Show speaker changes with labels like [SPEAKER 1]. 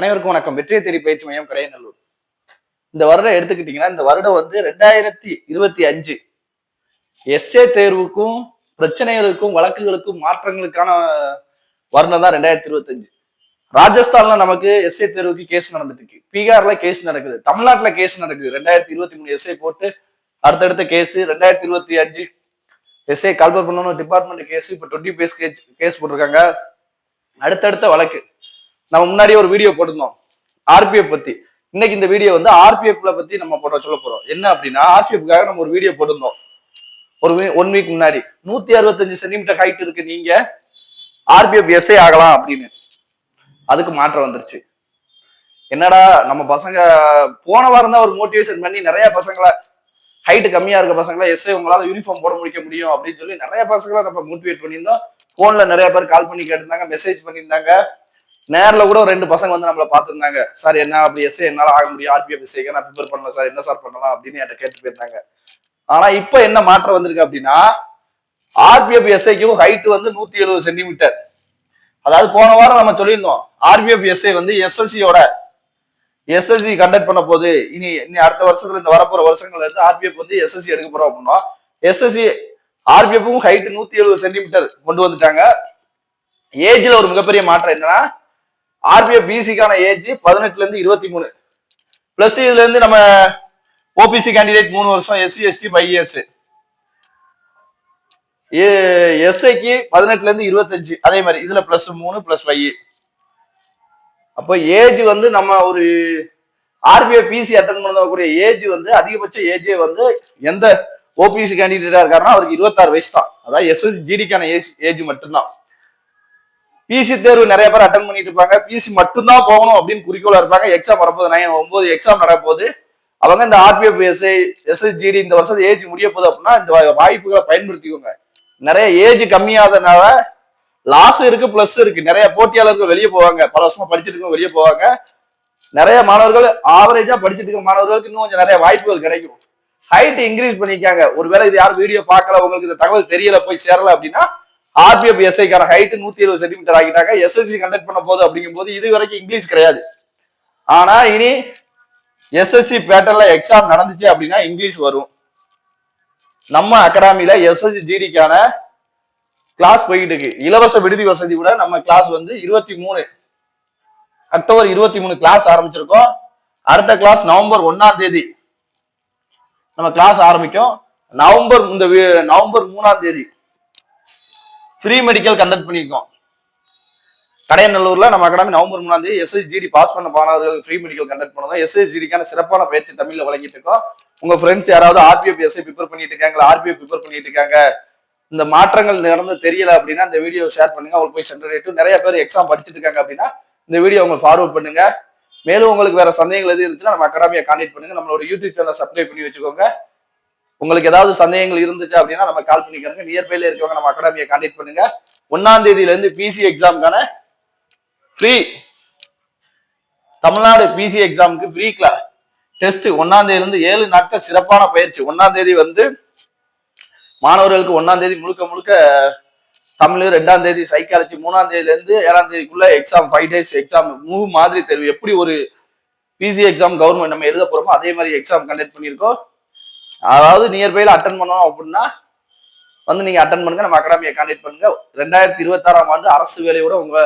[SPEAKER 1] அனைவருக்கும் வணக்கம். வெற்றியை தேடி பயிற்சி மையம் கரையநல்லூர். இந்த வருடம் எடுத்துக்கிட்டீங்கன்னா இந்த வருடம் வந்து ரெண்டாயிரத்தி இருபத்தி அஞ்சு. எஸ்ஏ தேர்வுக்கும் பிரச்சனைகளுக்கும் வழக்குகளுக்கும் மாற்றங்களுக்கான வருடம் தான் ரெண்டாயிரத்தி இருபத்தஞ்சு ராஜஸ்தான்ல நமக்கு எஸ்ஏ தேர்வுக்கு கேஸ் நடந்துட்டு இருக்கு. பீகார்ல கேஸ் நடக்குது. தமிழ்நாட்டுல கேஸ் நடக்குது. ரெண்டாயிரத்தி இருபத்தி மூணு எஸ்ஏ போட்டு அடுத்தடுத்த கேஸ் ரெண்டாயிரத்தி இருபத்தி அஞ்சு. எஸ்ஏ கால்பர் பண்ணணும் டிபார்ட்மெண்ட் கேஸ் இப்போ டுவெண்ட்டி பேஸ் கேஸ் கேஸ் போட்டிருக்காங்க. அடுத்தடுத்த வழக்கு. நம்ம முன்னாடியே ஒரு வீடியோ போட்டிருந்தோம். ஆர்பிஎஃப் பத்தி. இன்னைக்கு இந்த வீடியோ வந்து ஆர்பிஎஃப்ல பத்தி நம்ம போட சொல்ல போறோம். என்ன அப்படின்னா ஆர்பிஎஃப்காக நம்ம ஒரு வீடியோ போட்டிருந்தோம். ஒரு ஒன் வீக் முன்னாடி. நூத்தி அறுபத்தஞ்சு சென்டிமீட்டர் ஹைட் இருக்கு நீங்க. ஆர்பிஎஃப் எஸ்ஐ ஆகலாம் அப்படின்னு. அதுக்கு மாற்றம் வந்துருச்சு. என்னடா நம்ம பசங்க போன வாரம் தான் ஒரு மோட்டிவேஷன் பண்ணி நிறைய பசங்களை ஹைட்டு கம்மியா இருக்க பசங்களை எஸ்ஐ உங்களால யூனிஃபார்ம் போட முடிக்க முடியும் அப்படின்னு சொல்லி நிறைய பசங்களை நம்ம மோட்டிவேட் பண்ணியிருந்தோம். போன்ல நிறைய பேர் கால் பண்ணி கேட்டிருந்தாங்க மெசேஜ் பண்ணியிருந்தாங்க. நேரில் கூட ரெண்டு பசங்க வந்து நம்மளை பார்த்துருந்தாங்க. சார் என்ன அப்படி எஸ்ஏ என்னால ஆக முடியும்? ஆர்பிஎஃப் எஸ்ஐக்கு நான் ப்ரிப்பேர் பண்ணல சார். என்ன சார் பண்ணலாம்? அப்படின்னு என்கிட்ட கேட்டு போயிருந்தாங்க. ஆனா இப்போ என்ன மாற்றம் வந்திருக்கு அப்படின்னா ஆர்பிஎஃப் எஸ்ஐக்கும் ஹைட் வந்து நூத்தி எழுபது சென்டிமீட்டர் அதாவது போன வாரம் நம்ம சொல்லியிருந்தோம் ஆர்பிஎஃப் எஸ்ஐ வந்து எஸ்எஸ்சியோட எஸ்எஸ்சி கண்டக்ட் பண்ண போது இனி இனி அடுத்த வருஷத்துல இந்த வரப்போற வருஷங்கள்ல இருந்து ஆர்பிஎஃப் வந்து எஸ்எஸ்சி எடுக்க போறோம் அப்படின்னா எஸ்எஸ்சி ஆர்பிஎஃப்பும் ஹைட் நூத்தி எழுபது சென்டிமீட்டர் கொண்டு வந்துட்டாங்க. ஏஜ்ல ஒரு மிகப்பெரிய மாற்றம் என்னன்னா ஆர்பிஎஃப் பிசிக்கான ஏஜ் பதினெட்டுல இருந்து இருபத்தி மூணு. பிளஸ் இதுல இருந்து நம்ம ஓபிசி கேண்டிடேட் மூணு வருஷம் எஸ்சி எஸ்டி ஃபைவ் இயர்ஸ் எஸ்ஐக்கு பதினெட்டுல இருந்து இருபத்தஞ்சு. அதே மாதிரி இதுல பிளஸ் மூணு பிளஸ் ஃபைவ் அப்போ ஏஜ் வந்து நம்ம ஒரு R B I P C attend பண்ணக்கூடிய ஏஜ் வந்து அதிகபட்ச ஏஜே வந்து எந்த ஓபிசி கேண்டிடேட்டா இருக்காருன்னா அவருக்கு இருபத்தாறு வயசு தான். அதாவது எஸ்எஸ் ஜிடிக்கான ஏஜ் ஏஜ் மட்டும்தான். பிசி தேர்வு நிறைய பேர் அட்டன் பண்ணிட்டு இருப்பாங்க. பிசி மட்டும்தான் போகணும் அப்படின்னு குறிக்கோளா இருப்பாங்க. எக்ஸாம் வரப்போது நைன் ஒன்பது எக்ஸாம் நடப்போது அவங்க இந்த ஆர்பிஎஃப் எஸ்ஐ எஸ்எஸ்ஜிடி இந்த வருஷம் ஏஜ் முடிய போகுது அப்படின்னா இந்த வாய்ப்புகளை பயன்படுத்திக்கோங்க. நிறைய ஏஜ் கம்மியாதனால லாஸ் இருக்கு பிளஸ் இருக்கு. நிறைய போட்டியாளர்கள் வெளியே போவாங்க. பல வருஷமா படிச்சுட்டு இருக்கவங்க வெளியே போவாங்க. நிறைய மாணவர்கள் ஆவரேஜா படிச்சுட்டு இருக்க மாணவர்களுக்கு இன்னும் கொஞ்சம் நிறைய வாய்ப்புகள் கிடைக்கும். ஹைட் இன்க்ரீஸ் பண்ணிக்காங்க ஒருவேளை இது யாரும் வீடியோ பார்க்கல உங்களுக்கு இந்த தகவல் தெரியல போய் சேரல அப்படின்னா ஆர்பிஎஃப் எஸ்ஐக்கான ஹைட் நூத்தி இருபது சென்டிமீட்டர் ஆகிட்டாங்க எஸ்எஸ்சி கண்டக்ட் பண்ண போது அப்படிங்கும் போது இது வரைக்கும் இங்கிலீஷ் கிடையாது. ஆனா இனி எஸ்எஸ்சி பேட்டர்ல எக்ஸாம் நடந்துச்சு அப்படின்னா இங்கிலீஷ் வரும். நம்ம அகாடமியில எஸ்எஸ்சி ஜிடிக்கான கிளாஸ் போயிட்டு இருக்கு. இலவச விடுதி வசதி கூட நம்ம கிளாஸ் வந்து இருபத்தி மூணு அக்டோபர் இருபத்தி மூணு கிளாஸ் ஆரம்பிச்சிருக்கோம். அடுத்த கிளாஸ் நவம்பர் ஒன்னாம் தேதி நம்ம கிளாஸ் ஆரம்பிக்கும். நவம்பர் இந்த வி- நவம்பர் மூணாம் தேதி ஃப்ரீ மெடிக்கல் கண்டக்ட் பண்ணியிருக்கோம் கடையநல்லூர்ல நம்ம அகாடமி நவம்பர் மூணாம் தேதி எஸ்எஸ்ஜிடி பாஸ் பண்ண மாணவர்கள் ஃப்ரீ மெடிக்கல் கண்டக்ட் பண்ணதும் எஸ்எஸ்ஜிடிக்கான சிறப்பான பயிற்சி தமிழ்ல வழங்கிட்டு இருக்கோம். உங்க ஃப்ரெண்ட்ஸ் யாராவது ஆர்பிஎஃப் எஸ்ஐ ப்ரிப்பேர் பண்ணிட்டு இருக்காங்க ஆர்பிஎஃப் ப்ரிப்பேர் பண்ணிட்டு இருக்காங்க. இந்த மாற்றங்கள் நடந்து தெரியல அப்படின்னா இந்த வீடியோ ஷேர் பண்ணுங்க. அவங்களுக்கு போய் சென்றடையட்டும் நிறைய பேர் எக்ஸாம் படிச்சுட்டு இருக்காங்க அப்படின்னா இந்த வீடியோ உங்களுக்கு ஃபார்வர்ட் பண்ணுங்க. மேலும் உங்களுக்கு வேற சந்தேகங்கள் எது இருந்துச்சுன்னா நம்ம அகாடமியை கான்டாக்ட் பண்ணுங்க. நம்மளோட யூடியூப் சேனல் சப்ஸ்கிரைப் பண்ணி வச்சுக்கோங்க. உங்களுக்கு ஏதாவது சந்தேகங்கள் இருந்துச்சு அப்படின்னா நம்ம கால் பண்ணிக்கிறோங்க நியர்பைல இருக்கவங்க நம்ம அகாடமியை கான்டெக்ட் பண்ணுங்க. ஒன்னாம் தேதியிலேருந்து பிசி எக்ஸாமுக்கான ஃப்ரீ தமிழ்நாடு பிசி எக்ஸாமுக்கு ஃப்ரீ கிளாஸ் டெஸ்ட் ஒன்னாம் தேதியிலிருந்து ஏழு நாட்கள் சிறப்பான பயிற்சி. ஒன்னாம் தேதி வந்து மாணவர்களுக்கு ஒன்னாம் தேதி முழுக்க முழுக்க தமிழ் ரெண்டாம் தேதி சைக்காலஜி மூணாம் தேதியிலேருந்து ஏழாம் தேதிக்குள்ள எக்ஸாம் ஃபைவ் டேஸ் எக்ஸாம் மூணு மாதிரி தேர்வு. எப்படி ஒரு பிசி எக்ஸாம் கவர்மெண்ட் நம்ம எழுத போறோமோ அதே மாதிரி எக்ஸாம் கண்டக்ட் பண்ணியிருக்கோம். அதாவது நியர்பைல அட்டன் பண்ணோம் அப்படின்னா வந்து நீங்க அட்டன் பண்ணுங்க. நம்ம அகாடமியை கான்டெக்ட் பண்ணுங்க. ரெண்டாயிரத்தி இருபத்தாறாம் ஆண்டு அரசு வேலையோட உங்க